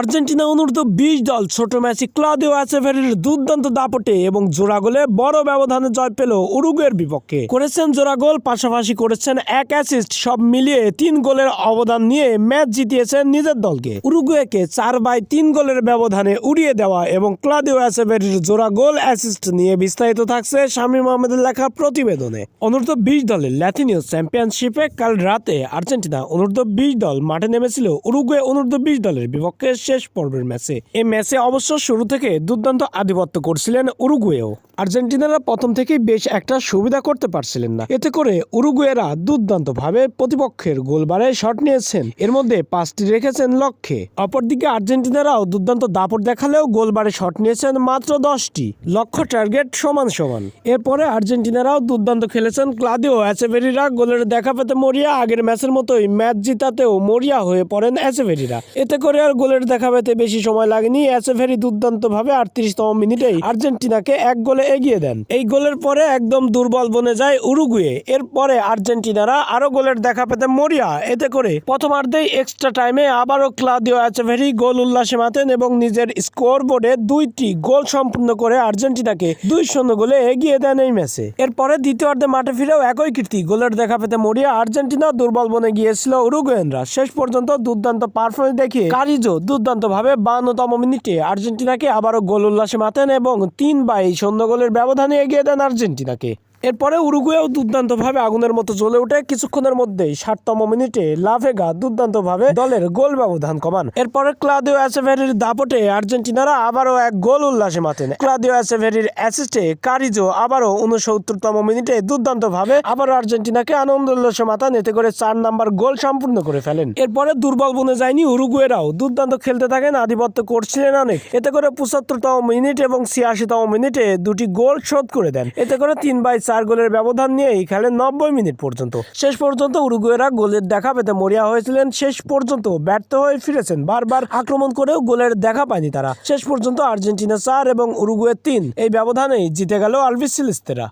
Argentina অনূর্ধ্ব বিশ দল, ছোট ম্যাচে ক্লাদিও অ্যাসেভেরির দুর্দান্ত দাপটে এবং জোড়া গোলে বড় ব্যবধানে জয় পেল উরুগুয়ের বিপক্ষে। করেছেন জোড়া গোল, পাশাপাশি করেছেন এক অ্যাসিস্ট সব মিলিয়ে তিন গোলের অবদান নিয়ে ম্যাচ জিতিয়েছেন নিজের দলকে। উরুগুয়েকে চার বাই তিন গোলের ব্যবধানে উড়িয়ে দেওয়া এবং ক্লাদিও অ্যাসেভেরির জোড়া গোল অ্যাসিস্ট নিয়ে বিস্তারিত থাকছে শামীম আহমেদের লেখা প্রতিবেদনে। অনূর্ধ্ব বিশ দলের ল্যাথিনীয় চ্যাম্পিয়নশিপে কাল রাতে আর্জেন্টিনা অনূর্ধ্ব বিশ দল মাঠে নেমেছিল, উরুগুয়ে অনূর্ধ্ব বিশ দলের বিপক্ষে শেষ পর্বের ম্যাচে। এই ম্যাচে অবশ্য শুরু থেকে দুর্দান্ত আধিপত্য করছিলেন উরুগুয়েও। আর্জেন্টিনারা প্রথম থেকেই বেশ একটা সুবিধা করতে পারছিলেন না। এতে করে উরুগুয়েরা দুর্দান্ত ভাবে প্রতিপক্ষের গোলবারে শট নিয়েছেন। এর মধ্যে পাঁচটি রেখেছেন লক্ষ্যে। অপরদিকে আর্জেন্টিনারাও দুর্দান্ত দাপট দেখালেও গোলবারে শট নিয়েছেন মাত্র দশটি। লক্ষ্য টার্গেট সমান সমান। এরপরে আর্জেন্টিনারাও দুর্দান্ত খেলেছেন ক্লাদিও অ্যাসেভেরিরা গোলের দেখা পেতে মরিয়া আগের ম্যাচের মতোই ম্যাচ জিতাতেও মরিয়া হয়ে পড়েন অ্যাসেভেরিরা এতে করে আর গোলের দেখা বেশি সময় লাগেনি। অ্যাসেভেরি দুর্দান্ত ভাবে আটত্রিশতম মিনিটেই আর্জেন্টিনাকে এক গোলে এগিয়ে দেন। এই গোলের পরে একদম দুর্বল বনে যায় উরুগুয়ে। এরপরে আর্জেন্টিনারা আরও গোলের দেখা পেতে মরিয়া। এতে করে প্রথমার্ধেই এক্সট্রা টাইমে আবারও ক্লাদিও অ্যাচেভেরি গোল উল্লাসে মাতেন এবং নিজের স্কোর বোর্ডে দুইটি গোল সম্পূর্ণ করে আর্জেন্টিনাকে দুই শূন্য গোলে এগিয়ে দেন এই ম্যাচে। এরপরে দ্বিতীয়ার্ধে মাঠে ফিরেও একই কীর্তি। গোলের দেখা পেতে মরিয়া আর্জেন্টিনা দুর্বল বনে গিয়েছিল উরুগুয়েনরা। শেষ পর্যন্ত দুর্দান্ত পারফরমেন্স দেখিয়ে কারিজো দুর্দান্ত ভাবে বান্নতম মিনিটে আর্জেন্টিনাকে আবারও গোল উল্লাসে মাতেন এবং তিন বাই শূন্য গোলের ব্যবধানে এগিয়ে দেন আর্জেন্টিনাকে। এরপরে উরুগুয়েও দুর্দান্তভাবে আগুনের মতো জ্বলে ওঠে। কিছুক্ষণের মধ্যেই ষাটতম মিনিটে লাভেগা দুর্দান্তভাবে দলের গোল ব্যবধান কমান। এরপরে ক্লাদিও অ্যাসেভেরির দাপটে আর্জেন্টিনারা আবারও এক গোল উল্লাসে মাতেন। ক্লাদিও অ্যাসেভেরির অ্যাসিস্টে কারিজো আবারও উনসত্তরতম মিনিটে দুর্দান্তভাবে আবারও আর্জেন্টিনাকে আনন্দ উল্লাসে মাতান, এতে করে চার নাম্বার গোল সম্পূর্ণ করে ফেলেন। এরপরে দুর্বল বনে যায়নি উরুগুয়েরাও। দুর্দান্ত খেলতে থাকেন আধিপত্য করছিলেন অনেক। এতে করে পঁচাত্তরতম মিনিট এবং ছিয়াশিতম মিনিটে দুটি গোল শোধ করে দেন। এতে করে তিন বাই চার গোলের ব্যবধান নিয়ে এই খেলে নব্বই মিনিট পর্যন্ত। শেষ পর্যন্ত উরুগুয়েরা গোলের দেখা পেতে মরিয়া হয়েছিলেন। শেষ পর্যন্ত ব্যর্থ হয়ে ফিরেছেন। বারবার আক্রমণ করেও গোলের দেখা পায়নি তারা। শেষ পর্যন্ত আর্জেন্টিনা চার এবং উরুগুয়ে তিন। এই ব্যবধানেই জিতে গেল আলভিস সিলিস্তেরা।